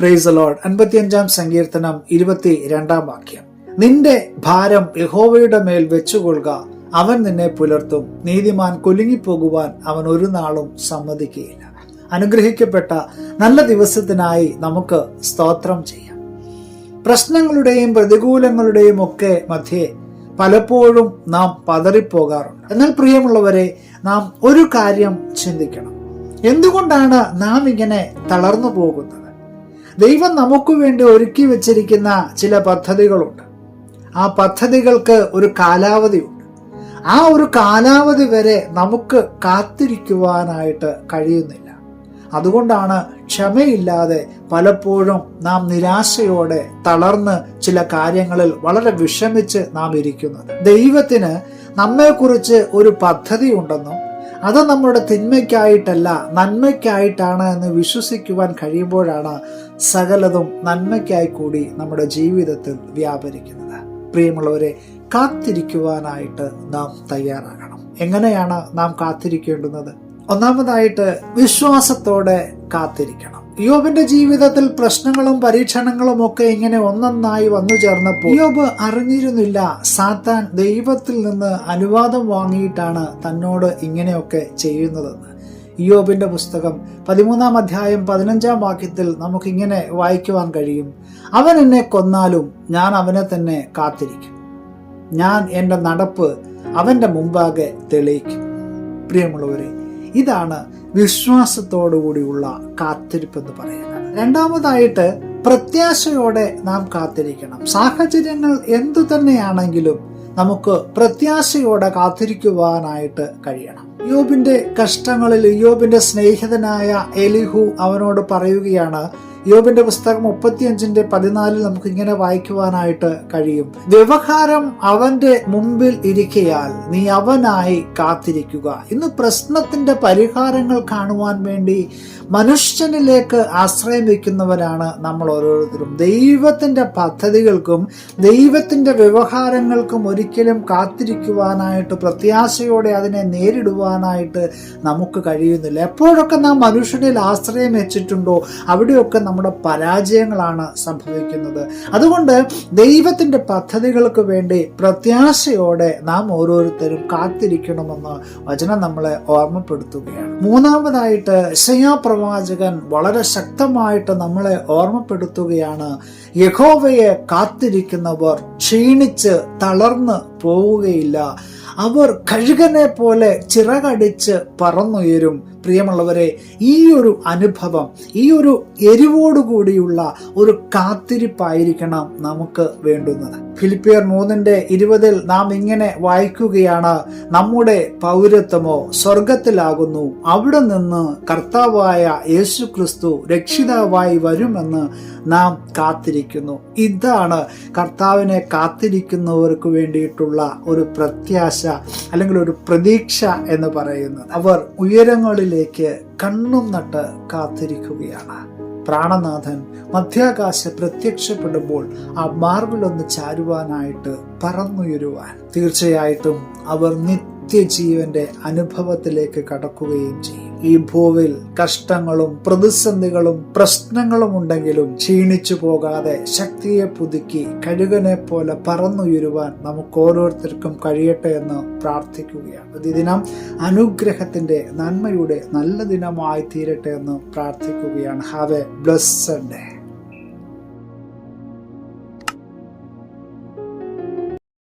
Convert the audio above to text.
Price allowed അൻപത്തിയഞ്ചാം സങ്കീർത്തനം ഇരുപത്തി രണ്ടാം വാക്യം. നിന്റെ ഭാരം യഹോവയുടെ മേൽ വെച്ചുകൊള്ളുക. അവൻ നിന്നെ പുലർത്തും. നീതിമാൻ കുലുങ്ങിപ്പോകുവാൻ അവൻ ഒരു നാളും സമ്മതിക്കുകയില്ല. അനുഗ്രഹിക്കപ്പെട്ട നല്ല ദിവസത്തിനായി നമുക്ക് സ്തോത്രം ചെയ്യാം. പ്രശ്നങ്ങളുടെയും പ്രതികൂലങ്ങളുടെയും ഒക്കെ മധ്യേ പലപ്പോഴും നാം പതറിപ്പോകാറുണ്ട്. എന്നാൽ പ്രിയമുള്ളവരെ നാം ഒരു കാര്യം ചിന്തിക്കണം. എന്തുകൊണ്ടാണ് നാം ഇങ്ങനെ തളർന്നു പോകുന്നത്? ദൈവം നമുക്ക് വേണ്ടി ഒരുക്കി വെച്ചിരിക്കുന്ന ചില പദ്ധതികളുണ്ട്. ആ പദ്ധതികൾക്ക് ഒരു കാലാവധിയുണ്ട്. ആ ഒരു കാലാവധി വരെ നമുക്ക് കാത്തിരിക്കുവാനായിട്ട് കഴിയുന്നില്ല. അതുകൊണ്ടാണ് ക്ഷമയില്ലാതെ പലപ്പോഴും നാം നിരാശയോടെ തളർന്ന് ചില കാര്യങ്ങളിൽ വളരെ വിഷമിച്ച് നാം ഇരിക്കുന്നത്. ദൈവത്തിന് നമ്മെക്കുറിച്ച് ഒരു പദ്ധതി ഉണ്ടെന്നും അത് നമ്മുടെ തിന്മയ്ക്കായിട്ടല്ല നന്മയ്ക്കായിട്ടാണ് എന്ന് വിശ്വസിക്കുവാൻ കഴിയുമ്പോഴാണ് സകലതും നന്മയ്ക്കായി കൂടി നമ്മുടെ ജീവിതത്തിൽ വ്യാപരിക്കുന്നത്. പ്രിയമുള്ളവരെ കാത്തിരിക്കുവാനായിട്ട് നാം തയ്യാറാകണം. എങ്ങനെയാണ് നാം കാത്തിരിക്കേണ്ടുന്നത്? ഒന്നാമതായിട്ട് വിശ്വാസത്തോടെ കാത്തിരിക്കണം. യോബിന്റെ ജീവിതത്തിൽ പ്രശ്നങ്ങളും പരീക്ഷണങ്ങളും ഒക്കെ ഇങ്ങനെ ഒന്നൊന്നായി വന്നു ചേർന്നപ്പോൾ യോബ് അറിഞ്ഞിരുന്നില്ല സാത്താൻ ദൈവത്തിൽ നിന്ന് അനുവാദം വാങ്ങിയിട്ടാണ് തന്നോട് ഇങ്ങനെയൊക്കെ ചെയ്യുന്നതെന്ന്. യോബിന്റെ പുസ്തകം പതിമൂന്നാം അധ്യായം പതിനഞ്ചാം വാക്യത്തിൽ നമുക്കിങ്ങനെ വായിക്കുവാൻ കഴിയും. അവൻ എന്നെ കൊന്നാലും ഞാൻ അവനെ തന്നെ കാത്തിരിക്കും. ഞാൻ എന്റെ നടപ്പ് അവന്റെ മുമ്പാകെ തെളിയിക്കും. പ്രിയമുള്ളവരെ ഇതാണ് വിശ്വാസത്തോടുകൂടിയുള്ള കാത്തിരിപ്പ് എന്ന് പറയുന്നത്. രണ്ടാമതായിട്ട് പ്രത്യാശയോടെ നാം കാത്തിരിക്കണം. സാഹചര്യങ്ങൾ എന്തു തന്നെയാണെങ്കിലും നമുക്ക് പ്രത്യാശയോടെ കാത്തിരിക്കുവാനായിട്ട് കഴിയണം. യോബിന്റെ കഷ്ടങ്ങളിൽ യോബിന്റെ സ്നേഹിതനായ എലിഹു അവനോട് പറയുകയാണ് യോബിന്റെ പുസ്തകം മുപ്പത്തിയഞ്ചിന്റെ പതിനാലിൽ നമുക്ക് ഇങ്ങനെ വായിക്കുവാനായിട്ട് കഴിയും. വ്യവഹാരം അവന്റെ മുമ്പിൽ ഇരിക്കയാൽ നീ അവനായി കാത്തിരിക്കുക. ഇന്ന് പ്രശ്നത്തിന്റെ പരിഹാരങ്ങൾ കാണുവാൻ വേണ്ടി മനുഷ്യനിലേക്ക് ആശ്രയം വയ്ക്കുന്നവരാണ് നമ്മൾ ഓരോരുത്തരും. ദൈവത്തിന്റെ പദ്ധതികൾക്കും ദൈവത്തിന്റെ വ്യവഹാരങ്ങൾക്കും ഒരിക്കലും കാത്തിരിക്കുവാനായിട്ട് പ്രത്യാശയോടെ അതിനെ നേരിടുവാനായിട്ട് നമുക്ക് കഴിയുന്നില്ല. എപ്പോഴൊക്കെ നാം മനുഷ്യനിൽ ആശ്രയം വെച്ചിട്ടുണ്ടോ അവിടെയൊക്കെ നമ്മുടെ പരാജയങ്ങളാണ് സംഭവിക്കുന്നത്. അതുകൊണ്ട് ദൈവത്തിന്റെ പദ്ധതികൾക്ക് വേണ്ടി പ്രത്യാശയോടെ നാം ഓരോരുത്തരും കാത്തിരിക്കണമെന്ന് വചനം നമ്മളെ ഓർമ്മപ്പെടുത്തുകയാണ്. മൂന്നാമതായിട്ട് ശയാപ്രവാചകൻ വളരെ ശക്തമായിട്ട് നമ്മളെ ഓർമ്മപ്പെടുത്തുകയാണ്. യഹോവയെ കാത്തിരിക്കുന്നവർ ക്ഷീണിച്ച് തളർന്ന് പോവുകയില്ല. അവർ കഴുകനെ പോലെ ചിറകടിച്ച് പറന്നുയരും. പ്രിയമുള്ളവരെ ഈ ഒരു അനുഭവം ഈ ഒരു എരിവോടുകൂടിയുള്ള ഒരു കാത്തിരിപ്പായിരിക്കണം നമുക്ക് വേണ്ടുന്നത്. ഫിലിപ്പിയർ മൂന്നിന്റെ ഇരുപതിൽ നാം ഇങ്ങനെ വായിക്കുകയാണ് നമ്മുടെ പൗരത്വമോ സ്വർഗത്തിലാകുന്നു അവിടെ നിന്ന് കർത്താവായ യേശു ക്രിസ്തു രക്ഷിതാവായി വരുമെന്ന് നാം കാത്തിരിക്കുന്നു. ഇതാണ് കർത്താവിനെ കാത്തിരിക്കുന്നവർക്ക് വേണ്ടിയിട്ടുള്ള ഒരു പ്രത്യാശ അല്ലെങ്കിൽ ഒരു പ്രതീക്ഷ എന്ന് പറയുന്നത്. അവർ ഉയരങ്ങളിലേക്ക് കണ്ണും നട്ട് കാത്തിരിക്കുകയാണ്. പ്രാണനാഥൻ മധ്യാകാശ പ്രത്യക്ഷപ്പെടുമ്പോൾ ആ മാർബിലൊന്ന് ചാരുവാനായിട്ട് പറന്നുയരുവാൻ. തീർച്ചയായിട്ടും അവർ നിത്യജീവന്റെ അനുഭവത്തിലേക്ക് കടക്കുകയും ചെയ്യും. ഈ ഭൂവിൽ കഷ്ടങ്ങളും പ്രതിസന്ധികളും പ്രശ്നങ്ങളും ഉണ്ടെങ്കിലും ക്ഷീണിച്ചു പോകാതെ ശക്തിയെ പുതുക്കി കഴുകനെ പോലെ പറന്നുയരുവാൻ നമുക്ക് ഓരോരുത്തർക്കും കഴിയട്ടെ എന്ന് പ്രാർത്ഥിക്കുകയാണ്. പ്രതിദിനം അനുഗ്രഹത്തിന്റെ നന്മയുടെ നല്ല ദിനമായി തീരട്ടെ എന്ന് പ്രാർത്ഥിക്കുകയാണ്. Have A blessed day